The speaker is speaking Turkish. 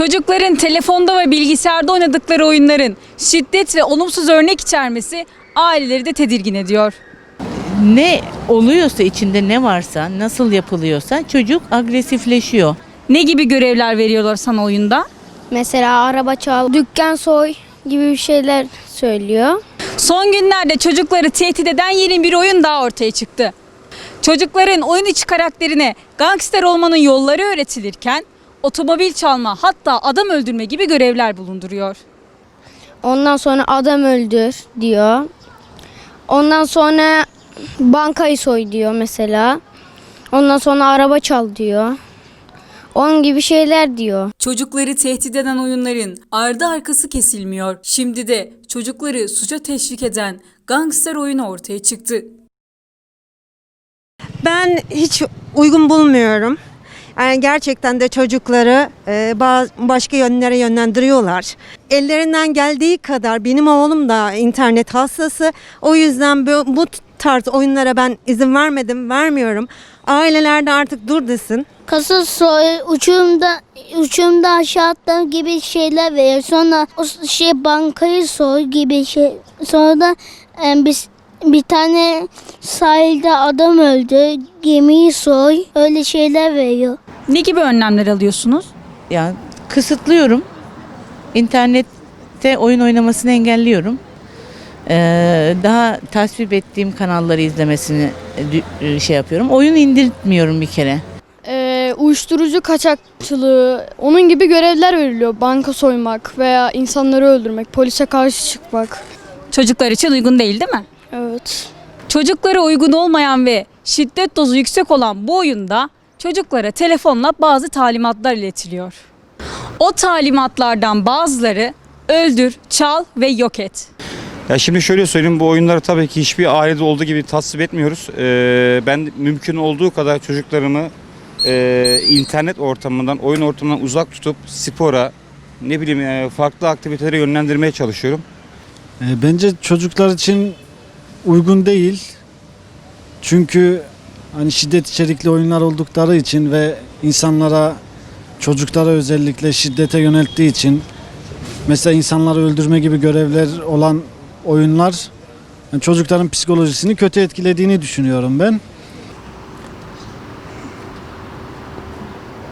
Çocukların telefonda ve bilgisayarda oynadıkları oyunların şiddet ve olumsuz örnek içermesi aileleri de tedirgin ediyor. Ne oluyorsa içinde ne varsa, nasıl yapılıyorsa çocuk agresifleşiyor. Ne gibi görevler veriyorlar sana oyunda? Mesela araba çal, dükkan soy gibi bir şeyler söylüyor. Son günlerde çocukları tehdit eden yeni bir oyun daha ortaya çıktı. Çocukların oyun içi karakterine gangster olmanın yolları öğretilirken otomobil çalma hatta adam öldürme gibi görevler bulunduruyor. Ondan sonra adam öldür diyor. Ondan sonra bankayı soy diyor mesela. Ondan sonra araba çal diyor. Onun gibi şeyler diyor. Çocukları tehdit eden oyunların ardı arkası kesilmiyor. Şimdi de çocukları suça teşvik eden gangster oyunu ortaya çıktı. Ben hiç uygun bulmuyorum. Yani gerçekten de çocukları e, başka yönlere yönlendiriyorlar. Ellerinden geldiği kadar benim oğlum da internet hastası. O yüzden bu, bu tarz oyunlara ben izin vermedim, vermiyorum. Aileler de artık dur desin. Kasa soy, uçumda uçumda aşağı atla gibi şeyler veriyor. Sonra o şey bankayı soy gibi şey. Sonra da e, biz bir tane sahilde adam öldü. Gemiyi soy. Öyle şeyler veriyor. Ne gibi önlemler alıyorsunuz? Yani kısıtlıyorum. İnternette oyun oynamasını engelliyorum. Ee, daha tasvip ettiğim kanalları izlemesini e, şey yapıyorum. Oyun indirtmiyorum bir kere. Ee, uyuşturucu kaçakçılığı, onun gibi görevler veriliyor. Banka soymak veya insanları öldürmek, polise karşı çıkmak. Çocuklar için uygun değil değil mi? Evet. Çocuklara uygun olmayan ve şiddet dozu yüksek olan bu oyunda çocuklara telefonla bazı talimatlar iletiliyor. O talimatlardan bazıları öldür, çal ve yok et. Ya şimdi şöyle söyleyeyim bu oyunları tabii ki hiçbir ailede olduğu gibi tasvip etmiyoruz. Ee, ben mümkün olduğu kadar çocuklarımı e, internet ortamından, oyun ortamından uzak tutup spora, ne bileyim e, farklı aktivitelere yönlendirmeye çalışıyorum. E, Bence çocuklar için uygun değil. Çünkü hani şiddet içerikli oyunlar oldukları için ve insanlara çocuklara özellikle şiddete yönelttiği için mesela insanları öldürme gibi görevler olan oyunlar yani çocukların psikolojisini kötü etkilediğini düşünüyorum ben.